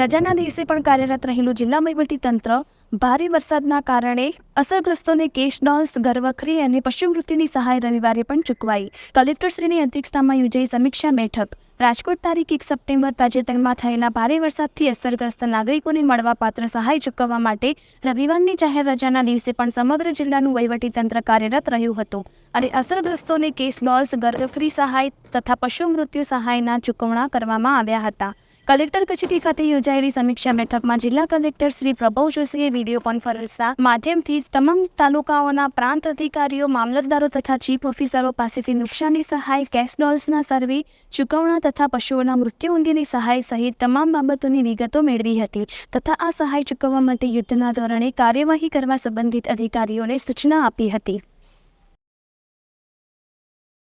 રજાના દિવસે પણ કાર્યરત રહેલું જિલ્લા તંત્ર ભારે વરસાદના કારણે અસરગ્રસ્તોને કેશ ડોલ્સ, ઘરવખરી અને પશુવૃત્તિની સહાય રવિવારે પણ ચૂકવાઈ. કલેક્ટરશ્રીની અધ્યક્ષતામાં યોજાઈ સમીક્ષા બેઠક. રાજકોટ તારીખ એક સપ્ટેમ્બર તાજેતરમાં થયેલા ભારે વરસાદથી અસરગ્રસ્ત નાગરિકોને મળવાપાત્ર સહાય ચૂકવવા માટે રવિવારની જાહેર રજાના દિવસે પણ સમગ્ર જિલ્લાનું વહીવટીતંત્ર કાર્યરત રહ્યું હતું અને અસરગ્રસ્તોને કેસ ડોલ્સ, ઘરવખરી સહાય તથા પશુ મૃત્યુ સહાયના ચૂકવણા કરવામાં આવ્યા હતા. કલેક્ટર કચેરી ખાતે યોજાયેલી સમીક્ષા બેઠકમાં જિલ્લા કલેક્ટર શ્રી પ્રભવ જોશીએ વીડિયો કોન્ફરન્સના માધ્યમથી તમામ તાલુકાઓના પ્રાંત અધિકારીઓ, મામલતદારો તથા ચીફ ઓફિસરો પાસેથી નુકસાની સહાય, કેશ ડોલ્સના સર્વે, ચૂકવણા તથા પશુઓના મૃત્યુ અંગેની સહાય સહિત તમામ બાબતોની વિગતો મેળવી હતી. તથા આ સહાય ચૂકવવા માટે યુદ્ધના ધોરણે કાર્યવાહી કરવા સંબંધિત અધિકારીઓને સૂચના આપી હતી.